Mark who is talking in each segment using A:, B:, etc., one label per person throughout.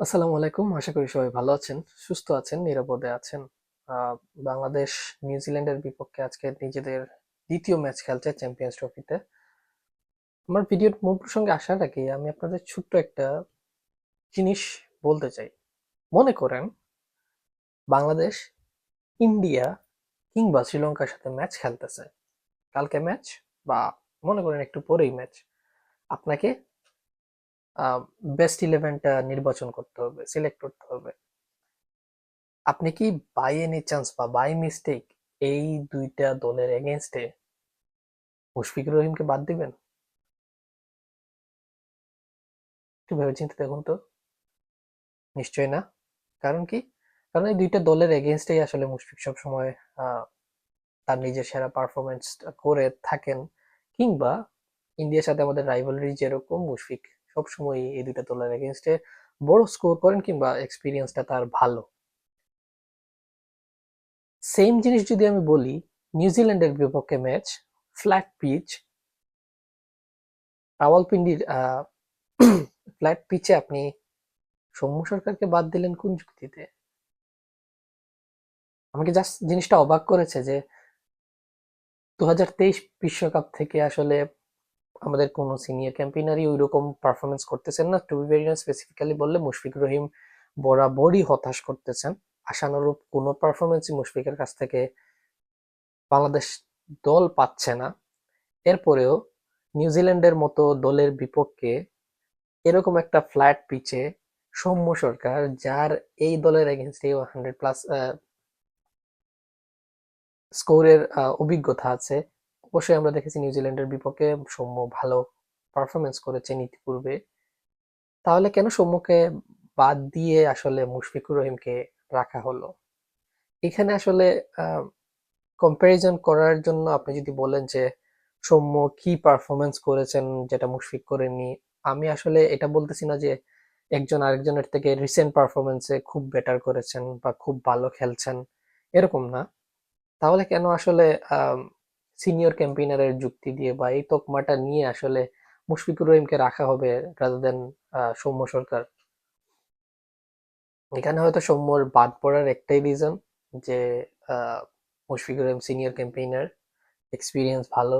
A: আসসালামু আলাইকুম। আশা করি সবাই ভালো আছেন, সুস্থ আছেন, নিরাপদে আছেন। বাংলাদেশ নিউজিল্যান্ডের বিপক্ষে আজকে নিজেদের দ্বিতীয় ম্যাচ খেলছে চ্যাম্পিয়ন্স ট্রফিতে। আমার ভিডিওর মূল প্রসঙ্গে আসার আগে আমি আপনাদের ছোট্ট একটা জিনিস বলতে চাই। মনে করেন, বাংলাদেশ, ইন্ডিয়া কিংবা শ্রীলঙ্কার সাথে ম্যাচ খেলতেছে। কালকে ম্যাচ বা মনে করেন একটু পরেই ম্যাচ। আপনাকে বেস্ট ইলেভেনটা নির্বাচন করতে হবে সিলেক্ট করতে হবে। আপনি কি বাই এনি চান্স বা বাই মিস্টেক এই দুইটা দলের এগেনস্টে মুশফিকুর রহিমকে বাদ দিবেন? একটু ভেবে চিন্তে দেখুন তো। নিশ্চয় না। কারণ কি? কারণ এই দুইটা দলের এগেনস্টেই আসলে মুশফিক সবসময় তার নিজের সেরা পারফরমেন্স করে থাকেন। কিংবা ইন্ডিয়ার সাথে আমাদের রাইভালরি যেরকম, মুশফিক সবসময় এই দুইটা দলের এগেনস্টে বড় স্কোর করেন কিংবা এক্সপিরিয়েন্সটা তার ভালো। সেম জিনিস যদি আমি বলি নিউজিল্যান্ডের বিপক্ষে ম্যাচ ফ্ল্যাট পিচ রাওয়ালপিন্ডির ফ্ল্যাট পিচে আপনি সৌম্য সরকারকে বাদ দিলেন কোন যুক্তিতে? আমাকে জাস্ট জিনিসটা অবাক করেছে যে দু বিশ্বকাপ থেকে আসলে আমাদের কোনো সিনিয়র ক্যাম্পেইনারই ওই রকম পারফরমেন্স করতেছেন না। টু বি ভেরি স্পেসিফিক্যালি বললে মুশফিক রহিম বরাবরই হতাশ করতেছেন। আশানুরূপ কোনো পারফরমেন্সই মুশফিকের কাছ থেকে বাংলাদেশ দল পাচ্ছে না। এরপরেও নিউজিল্যান্ডের মতো দলের বিপক্ষে এরকম একটা ফ্ল্যাট পিচে সৌম্য সরকার, যার এই দলের এগেনস্টে হান্ড্রেড প্লাস স্কোরের অভিজ্ঞতা আছে। অবশ্যই আমরা দেখেছি নিউজিল্যান্ডের বিপক্ষে সৌম্য ভালো পারফরমেন্স করেছেন ইতিপূর্বে তাহলে কেন সৌম্যকে বাদ দিয়ে আসলে মুশফিকুর রহিমকে রাখা হলো? এখানে আসলে কম্প্যারিজন করার জন্য আপনি যদি বলেন যে সৌম্য কি পারফরমেন্স করেছেন যেটা মুশফিক করেনি আমি আসলে এটা বলতেছি না যে একজন আরেকজনের থেকে রিসেন্ট পারফরমেন্সে খুব বেটার করেছেন বা খুব ভালো খেলছেন, এরকম না। তাহলে কেন আসলে সিনিয়র ক্যাম্পেইনারের যুক্তি দিয়ে বা এই তকমাটা নিয়ে আসলে মুশফিকুর রহিমকে রাখা হবে রাদার দেন সৌম্য সরকার। এখানে হয়তো সৌম্যর বাদ পড়ার একটাই রিজন যে Mushfiqur Rahim senior campaigner experience ভালো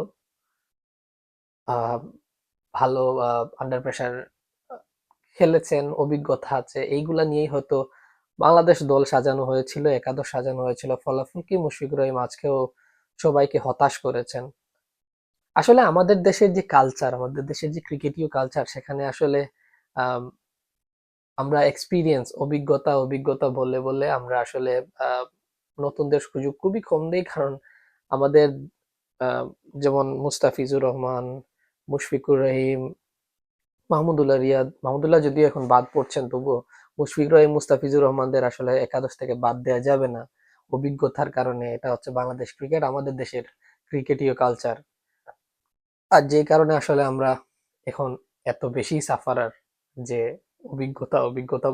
A: ভালো আন্ডার প্রেসার খেলেছেন, অভিজ্ঞতা আছে, এইগুলা নিয়েই হয়তো বাংলাদেশ দল সাজানো হয়েছিল, একাদশ সাজানো হয়েছিল, ফলাফল কি মুশফিকুর রহিম আজকেও সবাইকে হতাশ করেছেন। আসলে আমাদের দেশের যে কালচার আমাদের দেশের যে ক্রিকেটীয় কালচার সেখানে আসলে আমরা এক্সপিরিয়েন্স অভিজ্ঞতা অভিজ্ঞতা বলে বলে আমরা আসলে নতুনদের সুযোগ খুবই কম দেই। কারণ আমাদের যেমন মুস্তাফিজুর রহমান, মুশফিকুর রহিম, মাহমুদুল্লাহ রিয়াদ, মাহমুদুল্লাহ যদিও এখন বাদ পড়ছেন, তবুও মুশফিক রহিম, মুস্তাফিজুর রহমানদের আসলে একাদশ থেকে বাদ দেওয়া যাবে না। অভিজ্ঞতার কারণে এটা হচ্ছে বাংলাদেশ ক্রিকেট আমাদের দেশের ক্রিকেটীয় কালচার আর যে কারণে আসলে আমরা এখন এত বেশি সাফারার যে অভিজ্ঞতা অভিজ্ঞতা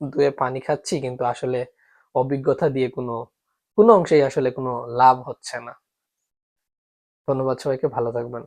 A: দুয়ে পানি খাচ্ছি, কিন্তু আসলে অভিজ্ঞতা দিয়ে কোনো কোনো অংশেই আসলে কোনো লাভ হচ্ছে না। ধন্যবাদ সবাইকে, ভালো থাকবেন।